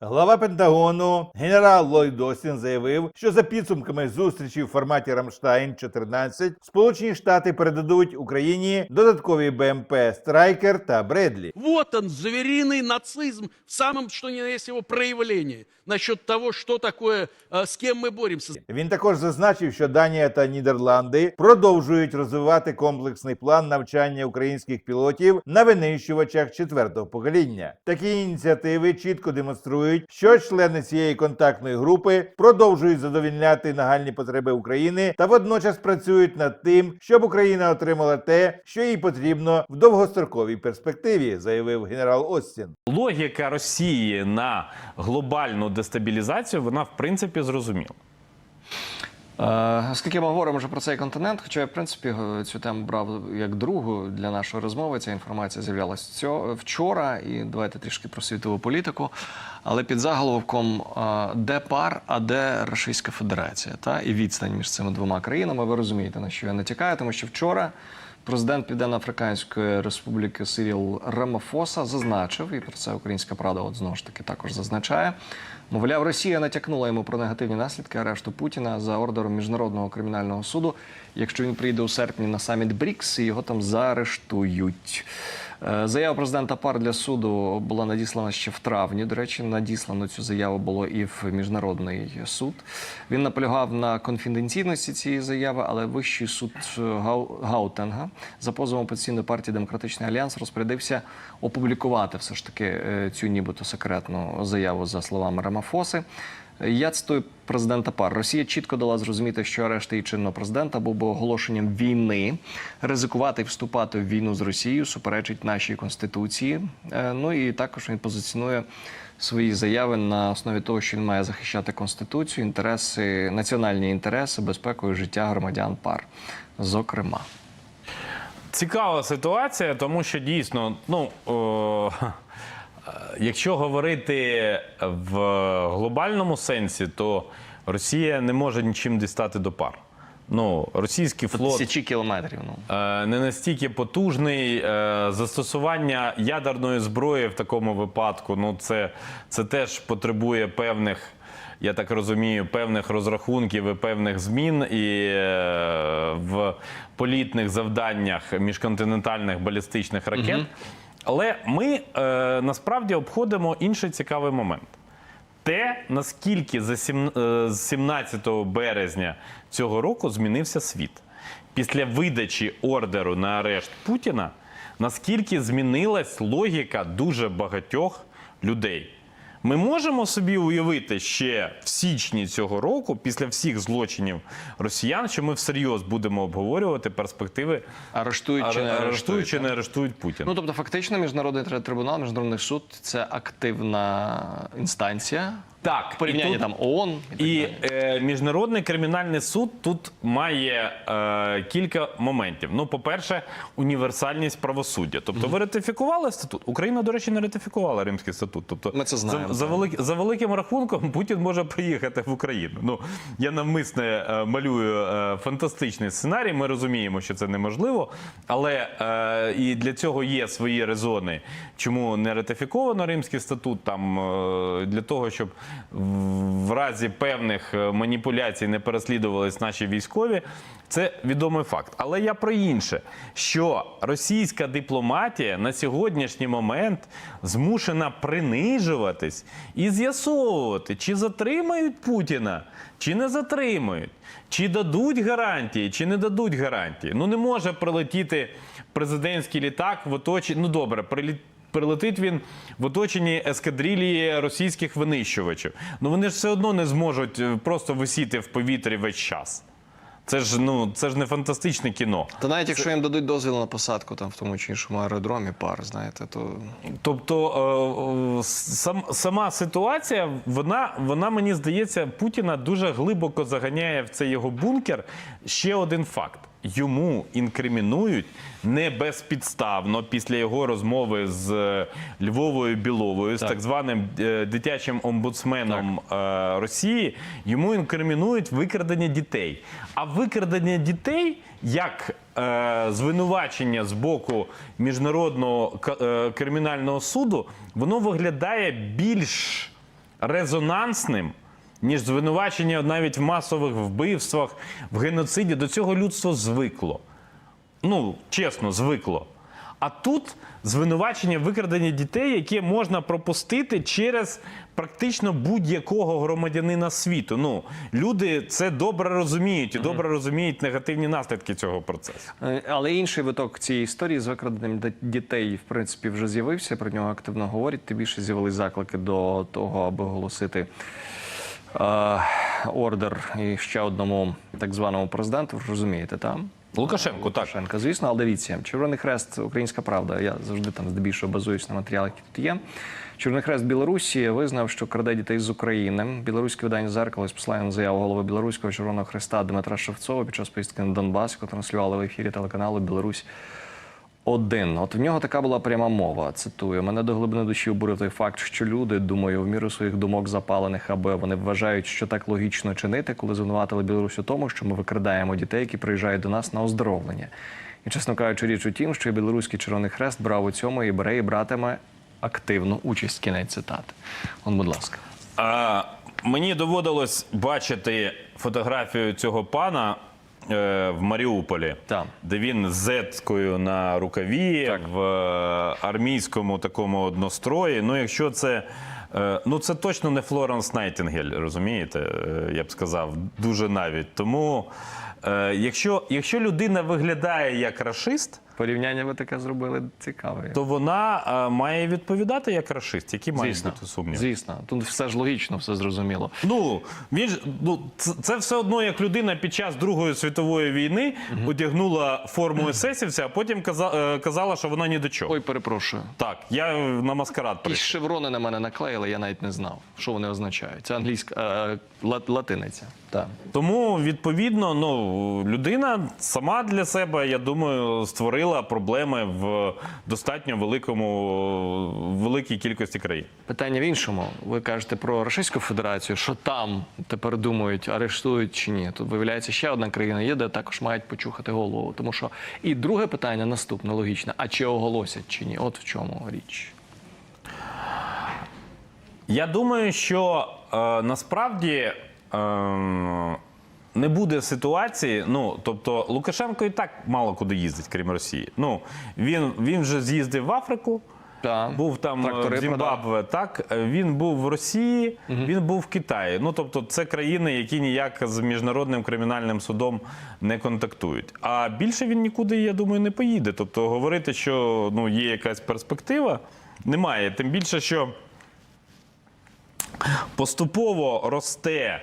Глава Пентагону генерал Ллойд Остін заявив, що за підсумками зустрічі в форматі Рамштайн 14 Сполучені Штати передадуть Україні додаткові БМП Страйкер та Бредлі. Вот он, звериный нацизм в самом, что ни на есть его проявлении. Насчет того, что такое, э, с кем мы боремся. Він також зазначив, що Данія та Нідерланди продовжують розвивати комплексний план навчання українських пілотів на винищувачах четвертого покоління. Такі ініціативи чітко демонструють, що члени цієї контактної групи продовжують задовільняти нагальні потреби України та водночас працюють над тим, щоб Україна отримала те, що їй потрібно в довгостроковій перспективі, заявив генерал Остін. Логіка Росії на глобальну дестабілізацію, вона в принципі зрозуміла. Е, Оскільки ми говоримо вже про цей континент, хоча я в принципі е, цю тему брав як другу для нашої розмови. Ця інформація з'являлася вчора, і давайте трішки про світову політику. Але під заголовком е, де пар, а де Російська Федерація, та і відстань між цими двома країнами. Ви розумієте, на що я натякаю, тому що вчора. Президент Південно-Африканської Республіки Сиріл Рамафоса зазначив, і про це українська правда от знову ж таки також зазначає. Мовляв, Росія натякнула йому про негативні наслідки арешту Путіна за ордером міжнародного кримінального суду. Якщо він прийде у серпні на саміт БРІКС, і його там заарештують. Е, Заява президента ПАР для суду була надіслана ще в травні. До речі, надіслано цю заяву було і в міжнародний суд. Він наполягав на конфіденційності цієї заяви, але вищий суд е, Гау- Гаутенга за позовом опозиційної партії Демократичний альянс розпорядився опублікувати все ж таки е, цю нібито секретну заяву за словами Рамафоси. Я цитую президента ПАР. Росія чітко дала зрозуміти, що арешт її чинного президента був би оголошенням війни. Ризикувати і вступати в війну з Росією суперечить нашій конституції. Е, Ну і також він позиціонує свої заяви на основі того, що він має захищати конституцію, інтереси, національні інтереси, безпеку і життя громадян ПАР. Зокрема. Цікава ситуація, тому що дійсно, ну о, е, якщо говорити в глобальному сенсі, то Росія не може нічим дістати до пар. Ну, російський флот Тисячі кілометрів. Ну. е, не настільки потужний. Е, Застосування ядерної зброї в такому випадку, ну це, це теж потребує певних. Я так розумію, певних розрахунків і певних змін і е, в політних завданнях міжконтинентальних балістичних ракет. Але ми е, насправді обходимо інший цікавий момент. Те, наскільки за сім- е, 17 березня цього року змінився світ. Після видачі ордеру на арешт Путіна, наскільки змінилась логіка дуже багатьох людей. Ми можемо собі уявити ще в січні цього року, після всіх злочинів росіян, що ми всерйоз будемо обговорювати перспективи Арештують чи не арештують чи не арештують Путіна. Ну тобто, фактично, міжнародний тр- трибунал, міжнародний суд це активна інстанція. Так, В порівнянні і тут- там ООН і, І е, міжнародний кримінальний суд тут має е, кілька моментів. Ну, по-перше, універсальність правосуддя. Тобто, ви ратифікували статут. Україна, до речі, не ратифікувала Римський статут. Тобто, Ми це знаємо, За, за, велик, за великим рахунком, Путін може приїхати в Україну. Ну я навмисне е, малюю е, фантастичний сценарій. Ми розуміємо, що це неможливо, але е, і для цього є свої резони, чому не ратифіковано Римський статут. Там е, для того, щоб в разі певних е, маніпуляцій не переслідувались наші військові. Це відомий факт. Але я про інше, що російська дипломатія на сьогоднішній момент змушена принижуватись і з'ясовувати, чи затримають Путіна, чи не затримають, чи дадуть гарантії, чи не дадуть гарантії. Ну не може прилетіти президентський літак в оточенні. Ну добре, приліт. Прилетить він в оточенні ескадрилії російських винищувачів. Ну вони ж все одно не зможуть е, просто висіти в повітрі весь час. Це ж ну це ж не фантастичне кіно. Та навіть якщо їм дадуть дозвіл на посадку там в тому чи іншому аеродромі, пар, знаєте, то Тобто е, е, сам, сама ситуація, вона, вона мені здається, Путіна дуже глибоко заганяє в цей його бункер. Ще один факт: йому інкримінують не безпідставно після його розмови з е, Львовою Біловою, з так званим е, дитячим омбудсменом е, Росії. Йому інкримінують викрадення дітей. А викрадення дітей як е, звинувачення з боку міжнародного кримінального суду, воно виглядає більш резонансним, ніж звинувачення навіть в масових вбивствах, в геноциді. До цього людство звикло. Ну, чесно, звикло. А тут звинувачення викрадення дітей, яке можна пропустити через практично будь-якого громадянина світу. Ну, люди це добре розуміють і добре розуміють негативні наслідки цього процесу. Е, Але інший виток цієї історії з викраденням дітей, в принципі, вже з'явився. Про нього активно говорять. Тим більше з'явились заклики до того, аби оголосити е, ордер і ще одному так званому президенту. Ви розумієте, там. Лукашенко, так. Лукашенка, звісно, але дивіться, Червоний Хрест, Українська Правда. Я завжди там здебільшого базуюсь на матеріалах, які тут є. Червоний Хрест Білорусі визнав, що краде дітей з України. Білоруське видання зеркало з посиланням на заяву голови Білоруського Червоного Хреста Дмитра Шевцова під час поїздки на Донбас, яку транслювали в ефірі телеканалу Білорусь. Один. От в нього така була пряма мова. Цитую: мене до глибини душі обурив той факт, що люди, думаю, в міру своїх думок запалених, аби вони вважають, що так логічно чинити, коли звинуватили Білорусь у тому, що ми викрадаємо дітей, які приїжджають до нас на оздоровлення. І чесно кажучи, річ у тім, що білоруський Червоний Хрест брав у цьому і бере і братиме активну участь. Кінець цитати. Он, будь ласка. А, мені доводилось бачити фотографію цього пана в Маріуполі, Так. де він з зеткою на рукаві в е, армійському такому однострої. Ну, якщо це. е, Ну, це точно не Флоренс Найтінгель, розумієте? Е, Я б сказав, дуже навіть. Тому, е, якщо, якщо людина виглядає як рашист, Порівняння ви таке зробили цікаве. то вона е, має відповідати як рашист. Які мають бути сумніви? Звісно, тут все ж логічно, все зрозуміло. Ну він ж ну це, це все одно, як людина під час Другої світової війни одягнула форму есесівця, а потім каза, е, казала, що вона ні до чого. Ой, перепрошую. Так, я на маскарад Якісь прийшов. шеврони на мене наклеїли, я навіть не знав, що вони означають. Це англійська е, ла- латиниця. Так. Тому відповідно, ну людина сама для себе, я думаю, створила проблеми в достатньо великому великій кількості країн. Питання в іншому. Ви кажете про Російську Федерацію, що там тепер думають, арештують чи ні. Тут виявляється ще одна країна є, де також мають почухати голову. Тому що і друге питання наступне логічне: а чи оголосять чи ні? От в чому річ. Я думаю, що е, насправді е, не буде ситуації. Ну тобто Лукашенко і так мало куди їздить, крім Росії. Ну він, він вже з'їздив в Африку. Так. Був там е, Трактори в Зімбабве, так він був в Росії, він був в Китаї. Ну тобто, це країни, які ніяк з міжнародним кримінальним судом не контактують. А більше він нікуди, я думаю, не поїде. Тобто, говорити, що ну є якась перспектива, немає. Тим більше, що поступово росте.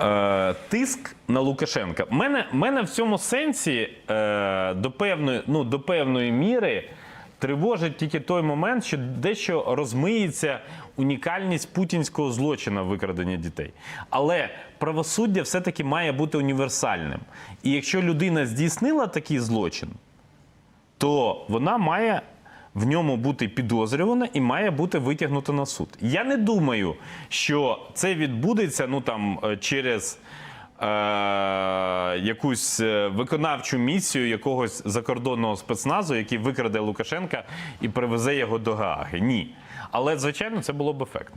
Е, тиск на Лукашенка. Мене, мене в цьому сенсі е, до, певної, ну, до певної міри тривожить тільки той момент, що дещо розмиється унікальність путінського злочину викрадення дітей. Але правосуддя все-таки має бути універсальним. І якщо людина здійснила такий злочин, то вона має в ньому бути підозрювана і має бути витягнута на суд. Я не думаю, що це відбудеться ну там е, через. Е, якусь е, виконавчу місію якогось закордонного спецназу, який викраде Лукашенка і привезе його до Гааги. Ні. Але, звичайно, це було б ефектно.